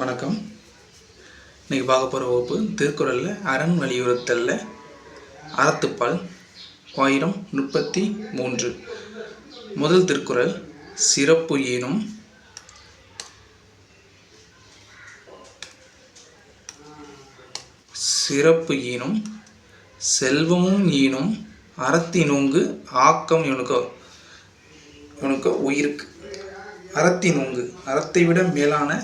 வணக்கம். இன்றைக்கி பார்க்க போகிற வகுப்பு திருக்குறளில் அரண் வலியுறுத்தலில் அறத்துப்பால் ஆயிரம் முப்பத்தி மூன்று. முதல் திருக்குறள் சிறப்பு ஈனும். சிறப்பு ஈனும் செல்வமும் ஈனும் அறத்தினோங்கு ஆக்கம் இவனுக்கு இவனுக்கு உயிருக்கு. அறத்தினோங்கு அறத்தை விட மேலான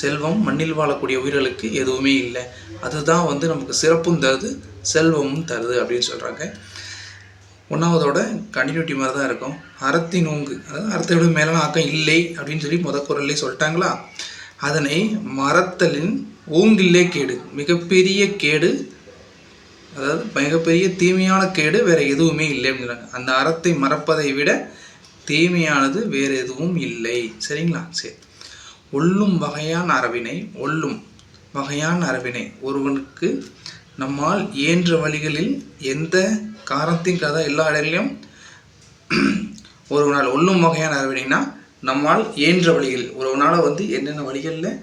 செல்வம் மண்ணில் வாழக்கூடிய உயிர்களுக்கு எதுவுமே இல்லை. அதுதான் வந்து நமக்கு சிறப்பும் தருது செல்வமும் தருது அப்படின்னு சொல்கிறாங்க ஒன்றாவதோட கண்டினியூட்டி மாதிரி தான் இருக்கும். அறத்தின் நோங்கு அதாவது அறத்தை விட மேலான ஆக்கம் இல்லை அப்படின்னு சொல்லி முத குரல்லே சொல்லிட்டாங்களா? அதனை மறத்தலின் ஓங்கில்லே கேடு மிகப்பெரிய கேடு அதாவது மிகப்பெரிய தீமையான கேடு வேறு எதுவுமே இல்லை அப்படிங்கிறாங்க அந்த அறத்தை மறப்பதை விட தீமையானது வேறு எதுவும் இல்லை. சரிங்களா? சரி. ஒல்லும் வகையான அறவினை ஒல்லும் வகையான அறவினை ஒருவனுக்கு நம்மால் இயன்ற வழிகளில் எந்த காரணத்தின் கதை எல்லா இடங்களிலும் ஒருவனால் ஒல்லும் வகையான அறவினைனா நம்மால் இயன்ற வழிகள். ஒருவனால் வந்து என்னென்ன வழிகளில்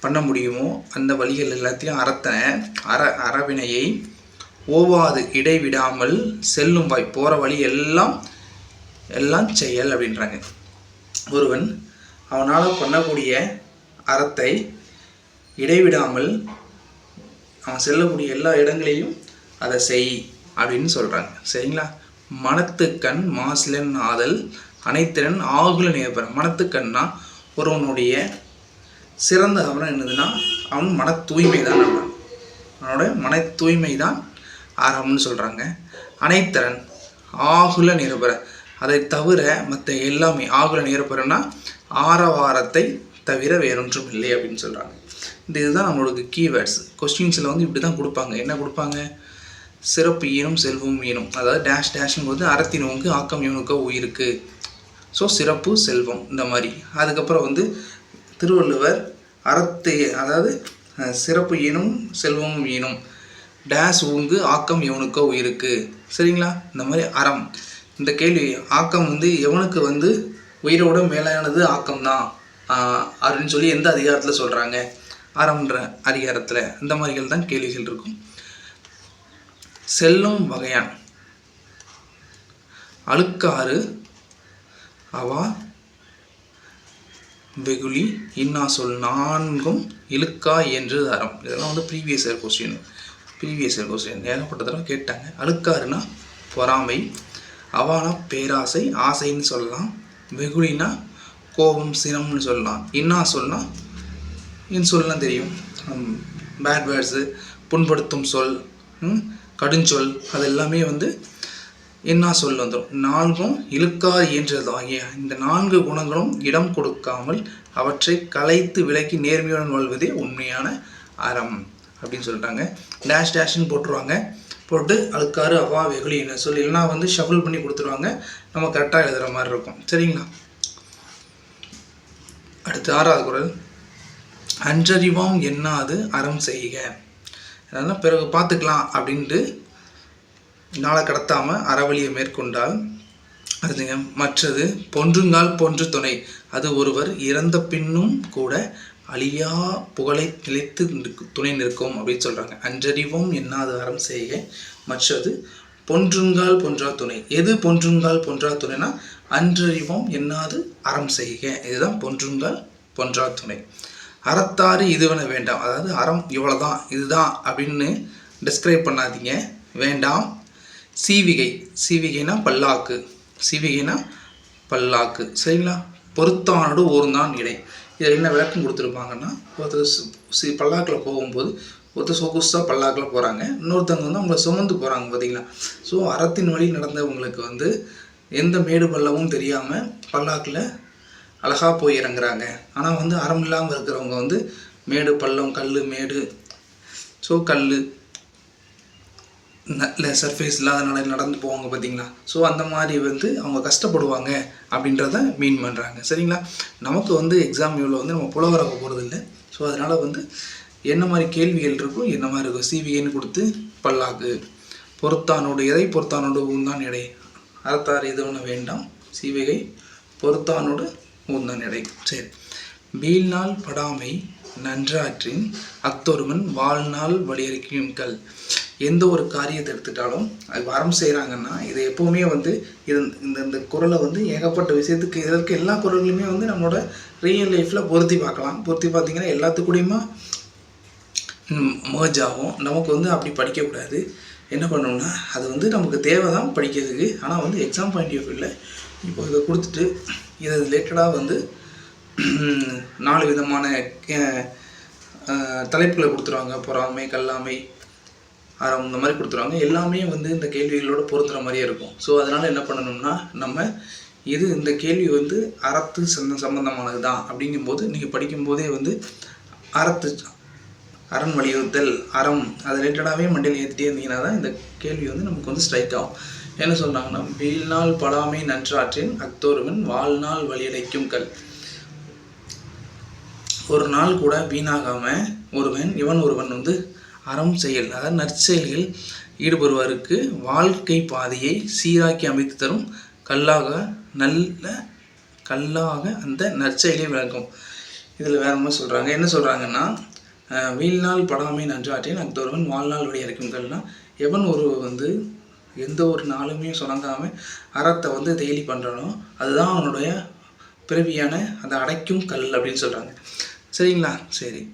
பண்ண முடியுமோ அந்த வழிகள் எல்லாத்தையும் அறத்தனை. அற அறவினையை ஓவாது இடைவிடாமல் செல்லும் வாய் போகிற வழி எல்லாம் எல்லாம் செயல் அப்படின்றாங்க. ஒருவன் அவனால் பண்ணக்கூடிய அறத்தை இடைவிடாமல் அவன் செல்லக்கூடிய எல்லா இடங்களையும் அதை செய் அப்படின்னு சொல்கிறாங்க சரிங்களா? மனத்துக்கண் மாசிலன் ஆதல் அனைத்திறன் ஆகுல நேபரம் மனத்துக்கண்ணா ஒருவனுடைய சிறந்த அவனம் என்னதுன்னா அவன் மன தூய்மை தான் அவன். அவனோட மன தூய்மை தான் அறம்னு சொல்கிறாங்க அனைத்திறன் ஆகுல நிரபர அதை தவிர மற்ற எல்லாமே ஆகுல நிரபரன்னா ஆரவாரத்தை தவிர வேறொன்றும் இல்லை அப்படின்னு சொல்கிறாங்க இந்த இதுதான் நம்மளோட கீவேர்ட்ஸ் கொஸ்டின்ஸில் வந்து இப்படி தான் கொடுப்பாங்க. என்ன கொடுப்பாங்க? சிறப்பு ஈனும் செல்வம் ஈனும். அதாவது டேஷ் டேஷுங்கிறது அறத்தினவுக்கு ஆக்கம் இவனுக்கோ உயிருக்கு. ஸோ சிறப்பு செல்வம் இந்த மாதிரி. அதுக்கப்புறம் வந்து திருவள்ளுவர் அறத்தை அதாவது சிறப்பு ஈனும் செல்வமும் ஈனும். டேஷ் ஊங்கு ஆக்கம் எவனுக்கோ உயிருக்கு. சரிங்களா? இந்த மாதிரி அறம். இந்த கேள்வி ஆக்கம் வந்து எவனுக்கு வந்து உயிரோட மேலானது ஆக்கம் தான் அப்படின்னு சொல்லி எந்த அதிகாரத்தில் சொல்கிறாங்க அறம்ன்ற அதிகாரத்தில் இந்த மாதிரிகள் தான் கேள்விகள் இருக்கும். செல்லும் வகையான். அழுக்காறு அவா வெகுளி இன்னா சொல் நான்கும் இழுக்கா என்று அறம். இதெல்லாம் வந்து previous year question previous year question ஏகப்பட்ட தடவை கேட்டாங்க. அழுக்காருனா பொறாமை அவானா பேராசை ஆசைன்னு சொல்லலாம். வெகுளினா கோபம் சினம்னு சொல்லலாம். இன்னா சொல்லலாம் என் சொல்லலாம் தெரியும். பேட் வேர்ட்ஸு புண்படுத்தும் சொல் கடுஞ்சொல் அது எல்லாமே வந்து என்ன சொல் வந்துடும் நான்கும் இழுக்கா இயன்றது ஆகிய இந்த நான்கு குணங்களும் இடம் கொடுக்காமல் அவற்றை கலைத்து விலக்கி நேர்மையுடன் வாழ்வதே உண்மையான அறம் அப்படின்னு சொல்லிட்டாங்க. டேஷ் டேஷ்னு போட்டுருவாங்க. போட்டு அழுக்காறு அவா வெகுளி என்ன சொல் இல்லைனா வந்து ஷஃபிள் பண்ணி கொடுத்துருவாங்க. நம்ம கரெக்டாக எழுதுகிற மாதிரி இருக்கும். சரிங்களா? அடுத்து ஆறாவது குரல். அன்றறிவாம் எண்ணாது அறம் செய்க. அதனால் பிறகு பார்த்துக்கலாம் அப்படின்ட்டு நாளை கடத்தாமல் அறவழியை மேற்கொண்டால் அதுங்க மற்றது பொன்றுங்கால் பொன்று துணை. அது ஒருவர் இறந்த பின்னும் கூட அழியா புகழை நிலைத்து துணை நிற்கும் அப்படின்னு சொல்கிறாங்க அன்றறிவோம் என்னாது அறம் செய்க. மற்றது பொன்றுங்கால் பொன்றா துணை. எது பொன்றுங்கால் பொன்றா துணைனா அன்றறிவோம் என்னாது அறம் செய்க. இதுதான் பொன்றுங்கால் பொன்றா துணை. அறத்தாறு இதுவென வேண்டாம். அதாவது அறம் இவ்வளோதான் இதுதான் அப்படின்னு டிஸ்கிரைப் பண்ணாதீங்க. வேண்டாம். சீவிகை. சீவிகைனா பல்லாக்கு. சீவிகைனா பல்லாக்கு. சரிங்களா? பொருத்தானோடு ஓர்ந்தான் இடை. இதில் என்ன விளக்கம் கொடுத்துருப்பாங்கன்னா ஒருத்தர் சி பல்லாக்கில் போகும்போது ஒருத்தர் சொகுசாக பல்லாக்கில் போகிறாங்க இன்னொருத்தவங்க வந்து அவங்கள சுமந்து போகிறாங்க பார்த்தீங்களா? ஸோ அறத்தின் வழி நடந்தவங்களுக்கு வந்து எந்த மேடு பள்ளமும் தெரியாமல் பல்லாக்கில் அழகாக போய் இறங்குறாங்க. ஆனால் வந்து அறம் இல்லாமல் இருக்கிறவங்க வந்து மேடு பள்ளம் கல் மேடு. ஸோ கல் நல்ல சர்ஃபேஸ் இல்லாத நடந்து போவாங்க பார்த்தீங்களா? ஸோ அந்த மாதிரி வந்து அவங்க கஷ்டப்படுவாங்க அப்படின்றத மீன் பண்ணுறாங்க சரிங்களா? நமக்கு வந்து எக்ஸாம் இவ்வளோ வந்து நம்ம புலவராக போகிறது இல்லை ஸோ அதனால் வந்து என்ன மாதிரி கேள்விகள் இருக்கும் என்ன மாதிரி இருக்கும் சிவிஏன்னு கொடுத்து பல்லாக்கு. பொறுத்தானோடு எதை பொறுத்தானோடு ஊந்தான் எடை. அறத்தார் இது ஒன்று வேண்டாம். சிவிகை பொறுத்தானோடு ஊந்தான் எடை. சரி. வீழ்நாள் படாமை நன்றாற்றின் அத்தொருமன் வாழ்நாள் வழியறிக்கும் கல். எந்த ஒரு காரியத்தை எடுத்துட்டாலும் அது வரம் செய்கிறாங்கன்னா இது எப்போவுமே வந்து இது இந்த இந்த குரலை வந்து ஏகப்பட்ட விஷயத்துக்கு இதற்கு எல்லா குரல்களுமே வந்து நம்மளோட ரியல் லைஃப்பில் பொருத்தி பார்க்கலாம். பொருத்தி பார்த்தீங்கன்னா எல்லாத்துக்கூடயுமா merge ஆகும். நமக்கு வந்து அப்படி படிக்கக்கூடாது. என்ன பண்ணணும்னா அது வந்து நமக்கு தேவை தான் படிக்கிறதுக்கு. ஆனால் வந்து எக்ஸாம் பாயிண்ட் ஆஃப் வியூவில் இப்போ இதை கொடுத்துட்டு இதை ரிலேட்டடாக வந்து நாலு விதமான தலைப்புகளை கொடுத்துருவாங்க. பொறாமை கல்லாமை அறம் இந்த மாதிரி கொடுத்துருவாங்க. எல்லாமே வந்து இந்த கேள்விகளோட பொருந்துகிற மாதிரியே இருக்கும். ஸோ அதனால் என்ன பண்ணணும்னா நம்ம இது இந்த கேள்வி வந்து அறத்து சந்த சம்மந்தமானது தான் அப்படிங்கும்போது நீங்கள் படிக்கும்போதே வந்து அறத்து அறம் வலியுறுத்தல் அறம் அது ரிலேட்டடாகவே மண்டியில் ஏற்றிட்டே இருந்தீங்கன்னா தான் இந்த கேள்வி வந்து நமக்கு வந்து ஸ்ட்ரைக் ஆகும். என்ன சொல்கிறாங்கன்னா வீழ்நாள் படாமை நன்றாற்றின் அக்தோருவன் வாழ்நாள் வழியடைக்கும் கல். ஒரு நாள் கூட வீணாகாமல் ஒருவன் இவன் ஒருவன் வந்து அறம் செயல் அதாவது நற்செயல்கள் ஈடுபடுவதற்கு வாழ்க்கை பாதையை சீராக்கி அமைத்து தரும் கல்லாக நல்ல கல்லாக அந்த நற்செயலை விளக்கும் இதில் வேற மாதிரி சொல்கிறாங்க என்ன சொல்கிறாங்கன்னா வீழ்நாள் படாமை நன்றாற்றேன் அக்தொருவன் வாழ்நாள் வழி இறக்கும் எவன் ஒரு வந்து எந்த ஒரு நாளுமே சுணங்காமல் அறத்தை வந்து டெய்லி பண்ணுறானோ அதுதான் அவனுடைய பிறவியான அதை அடைக்கும் கல் அப்படின்னு சொல்கிறாங்க சரிங்களா? சரி.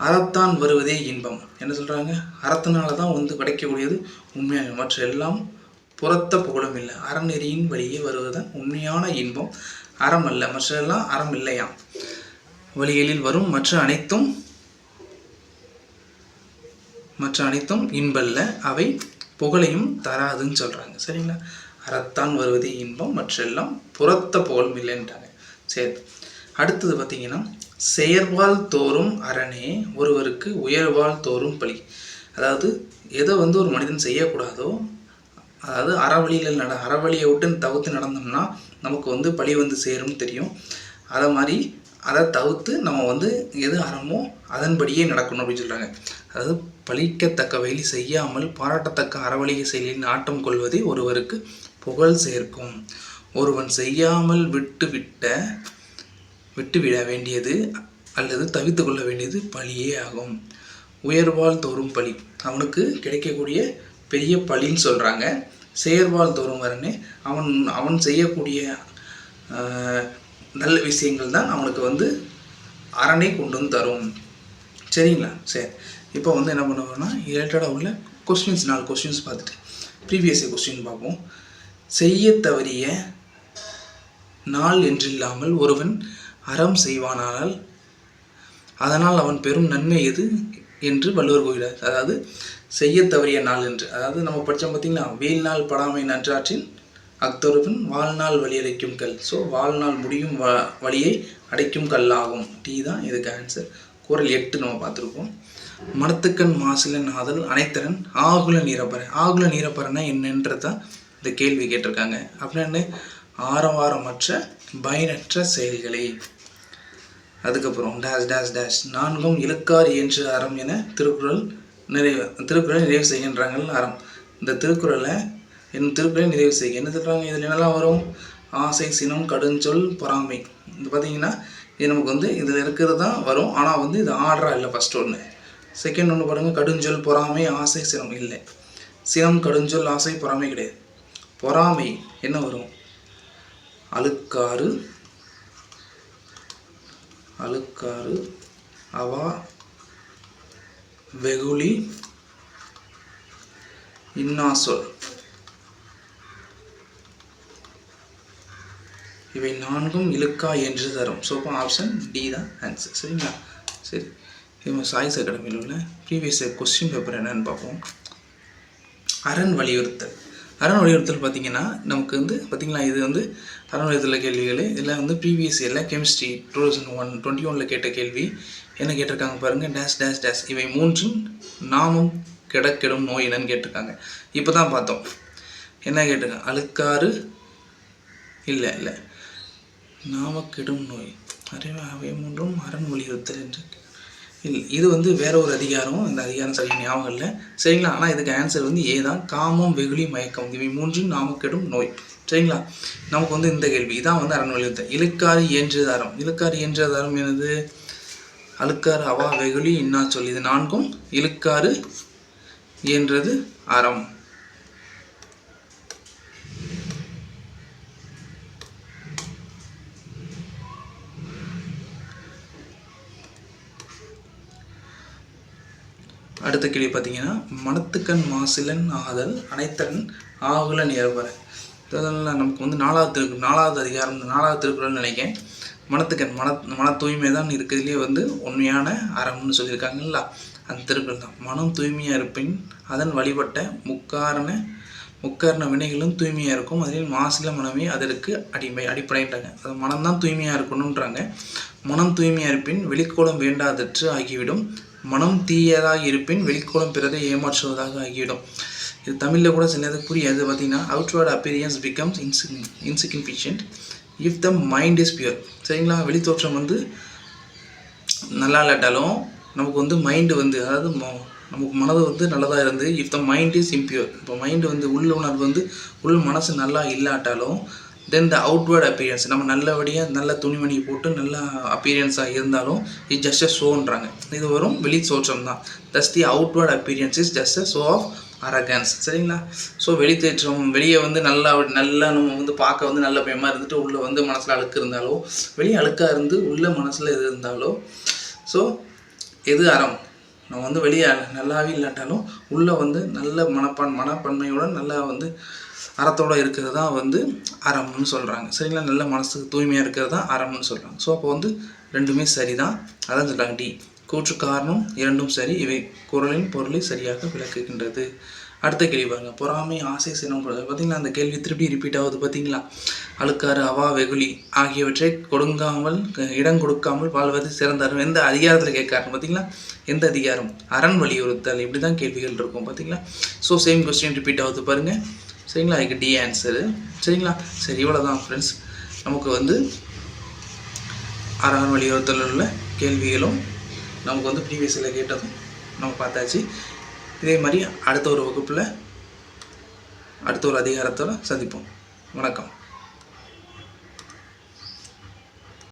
அறத்தான் வருவதே இன்பம். என்ன சொல்கிறாங்க அறத்தினால தான் வந்து கிடைக்கக்கூடியது உண்மையான மற்ற எல்லாம் புறத்த புகழும் இல்லை. அறநெறியின் வழியே வருவதுதான் உண்மையான இன்பம். அறம் அல்ல. மற்றெல்லாம் அறம் இல்லையாம். வழிகளில் வரும் மற்ற அனைத்தும் மற்ற அனைத்தும் இன்பல்ல அவை புகழையும் தராதுன்னு சொல்கிறாங்க சரிங்களா? அறத்தான் வருவது இன்பம் மற்றெல்லாம் புறத்த புகழும் இல்லைன்றாங்க. சரி. அடுத்தது பார்த்தீங்கன்னா செயற்பால் தோறும் அரணே ஒருவருக்கு உயர்வால் தோறும் பழி அதாவது எதை வந்து ஒரு மனிதன் செய்யக்கூடாதோ அதாவது அறவழியில் நட அறவழியை விட்டு தவிர்த்து நடந்தோம்னா நமக்கு வந்து பழி வந்து சேரும்னு தெரியும். அதை மாதிரி அதை தவிர்த்து நம்ம வந்து எது அறமோ அதன்படியே நடக்கணும் அப்படின்னு சொல்கிறாங்க அதாவது பழிக்கத்தக்க வழி செய்யாமல் பாராட்டத்தக்க அறவழியை செயலில் நாட்டம் கொள்வதே ஒருவருக்கு புகழ் சேர்க்கும். ஒருவன் செய்யாமல் விட்டு விட்ட விட்டுவிட வேண்டியது அல்லது தவித்து கொள்ள வேண்டியது பழியே ஆகும். உயர்வால் தோறும் பழி. அவனுக்கு கிடைக்கக்கூடிய பெரிய பழின்னு சொல்கிறாங்க செயர்வால் தோறும் வரனே அவன் அவன் செய்யக்கூடிய நல்ல விஷயங்கள் தான் அவனுக்கு வந்து அரணை கொண்டு வந்து தரும். சரிங்களா? சரி. இப்போ வந்து என்ன பண்ணுவோம்னா ரிலேட்டடாக உள்ள கொஸ்டின்ஸ் நாலு கொஸ்டின்ஸ் பார்த்துட்டு ப்ரீவியஸ் கொஸ்டின் பார்ப்போம். செய்ய தவறிய நாள் என்றில்லாமல் ஒருவன் அறம் செய்வானானால் அதனால் அவன் பெரும் நன்மை எது என்று வள்ளுவர் கூறுகிறார் அதாவது செய்ய தவறிய நாள் என்று. அதாவது நம்ம படித்தோம் பார்த்தீங்கன்னா வெயில் நாள் படாமை நன்றாற்றின் அக்தொருவன் வாழ்நாள் வழி அடைக்கும் கல். ஸோ வாழ்நாள் முடியும் வ வழியை அடைக்கும் கல்லாகும். டி தான் இதுக்கு ஆன்சர் குரல் எட்டு நம்ம பார்த்துருப்போம். மனத்துக்கண் மாசில நாதல் அனைத்தரன் ஆகுல நீரப்பறை ஆகுல நீரப்பறைனா என்னன்றதான் இந்த கேள்வி கேட்டிருக்காங்க. அப்படின்னு ஆரவாரமற்ற பயனற்ற செயல்களே. அதுக்கப்புறம் டேஷ் டேஷ் டேஷ் நான்கும் இலக்கார் என்று அறம் என திருக்குறள் நிறைவு திருக்குறள் நிறைவு செய்கின்றாங்கள் அறம். இந்த திருக்குறளை என் திருக்குறளை நிறைவு செய்க. என்ன சொல்கிறாங்க இதில் என்னெல்லாம் வரும்? ஆசை சினம் கடுஞ்சொல் பொறாமை. இது பார்த்தீங்கன்னா இது நமக்கு வந்து இதில் இருக்கிறது தான் வரும். ஆனால் வந்து இது ஆர்டராக இல்லை ஃபஸ்ட் ஒன்று செகண்ட் ஒன்று பாருங்கள் கடுஞ்சொல் பொறாமை ஆசை சினம் இல்லை. சினம் கடுஞ்சொல் ஆசை பொறாமை கிடையாது. பொறாமை என்ன வரும்? அழுக்காறு அழுக்காறு அவா வெகுளி இன்னாசொல். இவை நான்கும் இழுக்கா என்று தரும். ஸோ அப்போ ஆப்ஷன் டி தான் ஆன்சர் சரிங்களா? சரி. இது சாய்ஸ் அகாடமியில் உள்ள ப்ரீவியஸ் கொஸ்டின் பேப்பர் என்னன்னு பார்ப்போம். அரண் வலியுறுத்தல். அரண் வலியுறுத்தல் பார்த்தீங்கன்னா நமக்கு வந்து பார்த்தீங்களா இது வந்து அரண் வலியுறுத்தல் கேள்விகள் இதில் வந்து ப்ரீவியஸ் எல்லாம் chemistry two thousand one twenty ஒனில் கேட்ட கேள்வி என்ன கேட்டிருக்காங்க பாருங்கள் டேஷ் டேஷ் டேஷ் இவை மூன்றும் நாமும் கிடக்கிடும் நோய் என்னன்னு கேட்டிருக்காங்க. இப்போ தான் பார்த்தோம். என்ன கேட்டிருக்காங்க? அழுக்காறு? இல்லை இல்லை. நாவக்கெடும் நோய். அறிவு அவை மூன்றும் அரண் வலியுறுத்தல் என்று இல்லை இது வந்து வேற ஒரு அதிகாரம் இந்த அதிகாரம் சரியா ஞாபகம் இல்லை. சரிங்களா? ஆனால் இதுக்கு ஆன்சர் வந்து ஏ தான். காமம் வெகுளி மயக்கம். இவை மூன்றும் நாமக்கெடும் நோய். சரிங்களா? நமக்கு வந்து இந்த கேள்வி. இதான் வந்து அரண் வலியுறுத்தல் இழுக்காறு இயன்றது இழுக்காறு இயன்றது அறம் அழுக்காறு அவா வெகுளி இன்னா சொல். இது நான்கும் இழுக்காறு என்றது அறம். அடுத்த கேள்வி பார்த்தீங்கன்னா மனத்துக்கண் மாசிலன் ஆதல் அனைத்தன் ஆகுலன் நிரபர. நமக்கு வந்து நாலாவது திருக்கு நாலாவது அதிகாரம் நாலாவது திருக்குறள்னு நினைக்கிறேன். மனத்துக்கண் மன மன தூய்மை தான் இருக்கிறதுலே வந்து உண்மையான அறம்னு சொல்லியிருக்காங்கல்ல அந்த திருக்குறள் தான். மனம் தூய்மையாக இருப்பின் அதன் வழிபட்ட முக்காரண முக்காரண வினைகளும் தூய்மையாக இருக்கும். அதில் மாசில மனமே அதற்கு அடிமை அடிப்படைன்றாங்க. அது மனம்தான் தூய்மையாக இருக்கணுன்றாங்க மனம் தூய்மையாக இருப்பின் வெளிக்கோளம் வேண்டாதற்று ஆகிவிடும். மனம் தீயதாக இருப்பின் வெளிக்கோளம் பிறதை ஏமாற்றுவதாக ஆகிவிடும். இது தமிழில் கூட சில நேரத்துக்கு புரியாது. பார்த்தீங்கன்னா outward appearance becomes insig insignificant if the mind is pure சரிங்களா? வெளித்தோற்றம் வந்து நல்லா இல்லாட்டாலும் நமக்கு வந்து மைண்டு வந்து அதாவது நமக்கு மனது வந்து நல்லதாக இருந்து if the mind is impure இப்போ மைண்டு வந்து உள்ள உணர்வு வந்து உள் மனசு நல்லா இல்லாட்டாலும் தென் த அவுட்வேர்ட் அப்பியரன்ஸ் நம்ம நல்லபடியாக நல்ல துணிமணி போட்டு நல்லா அப்பீரியன்ஸாக இருந்தாலும் இது ஜஸ்ட் அ ஷோன்றாங்க இது வரும் வெளி தோற்றம் தான். Thus the outward appearance is just a show of arrogance சரிங்களா? ஸோ வெளித்தேற்றம் வெளியே வந்து நல்லா நல்லா நம்ம வந்து பார்க்க வந்து நல்ல பயமாக இருந்துட்டு உள்ளே வந்து மனசில் அழுக்கு இருந்தாலோ வெளியே அழுக்காக இருந்து உள்ளே மனசில் இது இருந்தாலோ ஸோ எது அறம்? நம்ம வந்து வெளியே நல்லாவே இல்லாட்டாலும் உள்ளே வந்து நல்ல மனப்பான் மனப்பான்மையோட நல்லா வந்து அறத்தோட இருக்கிறது தான் வந்து அறம்னு சொல்கிறாங்க சரிங்களா? நல்ல மனசுக்கு தூய்மையாக இருக்கிறது தான் அறம்னு சொல்கிறாங்க ஸோ அப்போ வந்து ரெண்டுமே சரிதான். அதான் சொல்கிறாங்க டி. கூற்று காரணம் இரண்டும் சரி. இவை குரலின் பொருளை சரியாக விளக்குகின்றது. அடுத்த கேள்வி பாருங்கள் பொறாமை ஆசை சினம் பார்த்தீங்களா அந்த கேள்வி திருப்பி ரிப்பீட் ஆகுது பார்த்தீங்களா அழுக்காறு அவா வெகுளி ஆகியவற்றை கொடுங்காமல் இடம் கொடுக்காமல் வாழ்வது சிறந்தாரும் எந்த அதிகாரத்தில் கேட்காரு பார்த்தீங்களா எந்த அதிகாரம்? அரண் வலியுறுத்தல். இப்படி தான் கேள்விகள் இருக்கும் பார்த்தீங்களா ஸோ சேம் கொஸ்டின் ரிப்பீட் ஆகுது பாருங்க. சரிங்களா? அதுக்கு டி ஆன்சரு சரிங்களா? சரி இவ்வளோ தான் ஃப்ரெண்ட்ஸ் நமக்கு வந்து அரண் வலியுறுத்தல் உள்ள கேள்விகளும் நமக்கு வந்து ப்ரீவியஸில் கேட்டதும் நம்ம பார்த்தாச்சு. இதே மாதிரி அடுத்த ஒரு வகுப்பில் அடுத்த ஒரு அதிகாரத்தோட சந்திப்போம். வணக்கம்.